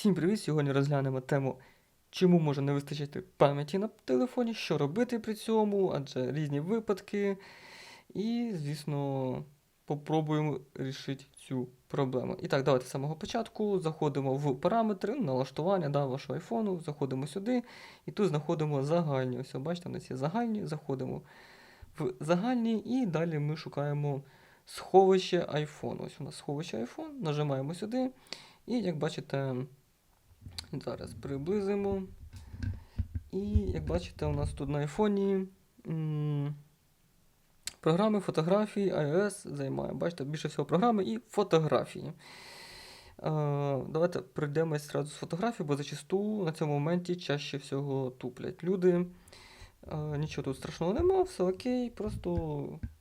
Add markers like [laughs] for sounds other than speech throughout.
Всім привіт! Сьогодні розглянемо тему, чому може не вистачати пам'яті на телефоні, що робити при цьому, адже різні випадки. І, звісно, попробуємо рішити цю проблему. І так, давайте з самого початку заходимо в параметри, налаштування да, вашого айфону, заходимо сюди, і тут знаходимо загальні. Ось, бачите, у нас є загальні, заходимо в загальні, і далі ми шукаємо сховище iPhone. Ось у нас сховище iPhone, нажимаємо сюди. І як бачите, зараз приблизимо. І як бачите, у нас тут на айфоні програми фотографії, iOS займає. Бачите, більше всього програми і фотографії. Е, давайте пройдемось одразу з фотографії, бо зачасту на цьому моменті чаще всього туплять люди. Е, нічого тут страшного нема, все окей, просто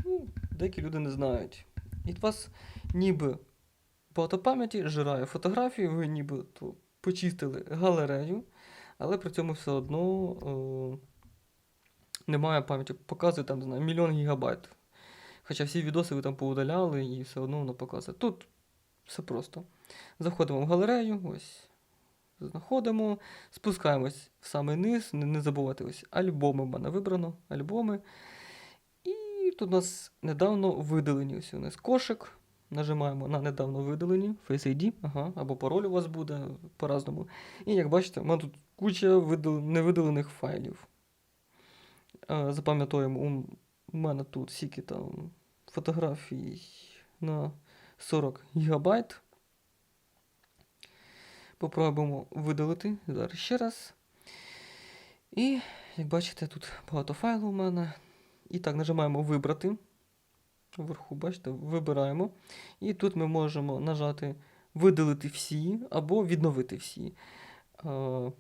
ну, деякі люди не знають. І вас ніби багато пам'яті жирає фотографії, ви ніби то почистили галерею, але при цьому все одно е, немає пам'яті. Показує там, знаю, мільйон гігабайт. Хоча всі відоси ви там поудаляли і все одно воно показує. Тут все просто. Заходимо в галерею, ось. Знаходимо, спускаємось в самий низ, не, не забувайте ось альбоми в мене вибрано, альбоми. І тут у нас недавно видалені ось у нас кошик. Нажимаємо на недавно видалені Face ID, ага, або пароль у вас буде по-разному. І як бачите, у мене тут куча видал... невидалених файлів. Е, Запам'ятовуємо, у мене тут скільки там фотографій на 40 гігабайт. Попробуємо видалити зараз ще раз. І, як бачите, тут багато файлів у мене. І так, нажимаємо Вибрати. Вверху, бачите, вибираємо. І тут ми можемо нажати Видалити всі або відновити всі. Е,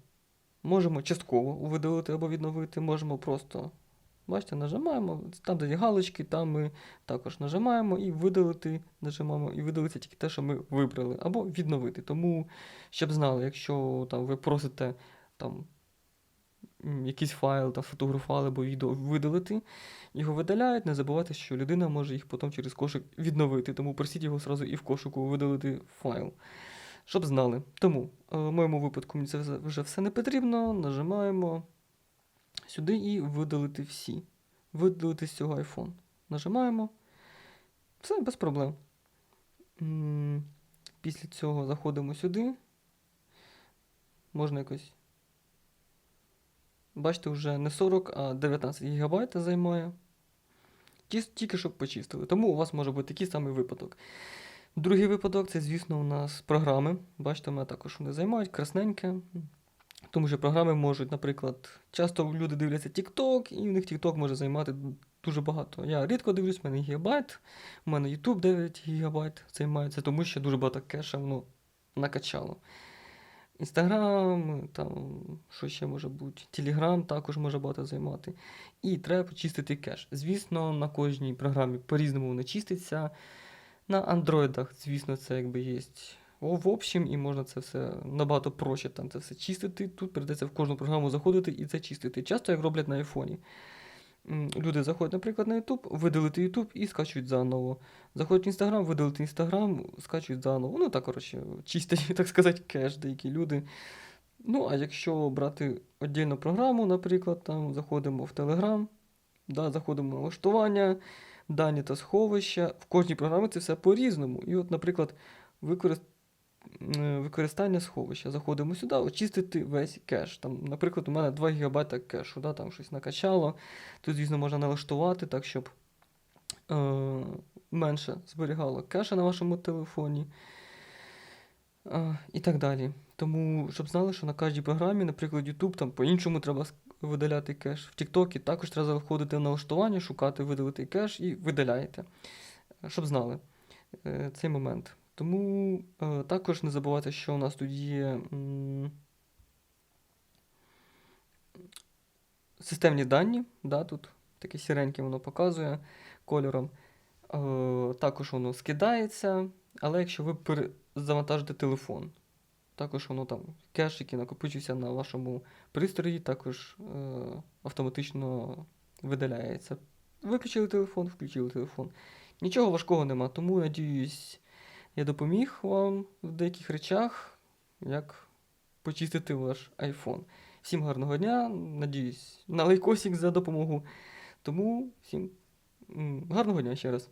можемо частково видалити або відновити, можемо просто. Бачите, нажимаємо, там, де є галочки, там ми також нажимаємо і видалити, нажимаємо і видалити тільки те, що ми вибрали, або відновити. Тому, щоб знали, якщо там, ви просите там, якийсь файл там, фотографували або відео видалити, його видаляють, не забувайте, що людина може їх потім через кошик відновити. Тому просіть його одразу і в кошику видалити файл. Щоб знали. Тому, е, в моєму випадку мені це вже все не потрібно. Нажимаємо сюди і видалити всі. Видалити з цього iPhone. Нажимаємо. Все, без проблем. Після цього заходимо сюди. Можна якось. Бачите, вже не 40, а 19 ГБ займає. Тільки щоб почистили. Тому у вас може бути такий самий випадок. Другий випадок це, звісно, у нас програми. Бачите, у мене також вони займають красненьке. Тому що програми можуть, наприклад, часто люди дивляться TikTok, і в них TikTok може займати дуже баго. Я рідко дивлюсь, в мене гігабайт, у мене YouTube 9 гігабайт займає. Це тому що дуже багато кеша воно накачало. Інстаграм, там, що ще може бути, Телеграм також може багато займати. І треба почистити кеш. Звісно, на кожній програмі по-різному воно чиститься. На андроїдах, звісно, це якби є в общем, і можна це все набагато проще там це все чистити. Тут прийдеться в кожну програму заходити і це чистити. Часто як роблять на айфоні. Люди заходять, наприклад, на YouTube, видалити YouTube і скачують заново. Заходять в Instagram, видалити Instagram, скачують заново. Ну так, коротше, чистять, [laughs] так сказати, кеш деякі люди. Ну, а якщо брати віддільну програму, наприклад, там заходимо в Telegram, да, заходимо в налаштування, дані та сховища. В кожній програмі це все по-різному. І от, наприклад, використ... м, використання сховища. Заходимо сюди, очистити весь кеш. Там, наприклад, у мене 2 ГБ кешу, да, там щось накачало. Тут, звісно, можна налаштувати так, щоб е, менше зберігало кеша на вашому телефоні. Е, і так далі. Тому, щоб знали, що на кожній програмі, наприклад, YouTube, там по-іншому треба видаляти кеш. В TikTok також треба заходити в налаштування, шукати видалити кеш і видаляєте. Е, Щоб знали е, цей момент. Тому е, також не забувайте, що у нас тут є м, системні дані. Да, тут таке сіреньке воно показує кольором. Е, також воно скидається, але якщо ви перезавантажите телефон, також воно там кеш, який накопичився на вашому пристрої, також е, автоматично видаляється. Виключили телефон, включили телефон. Нічого важкого нема, тому надіюсь, я допоміг вам в деяких речах, як почистити ваш iPhone. Всім гарного дня, надіюсь, на лайкосик за допомогу. Тому всім гарного дня ще раз.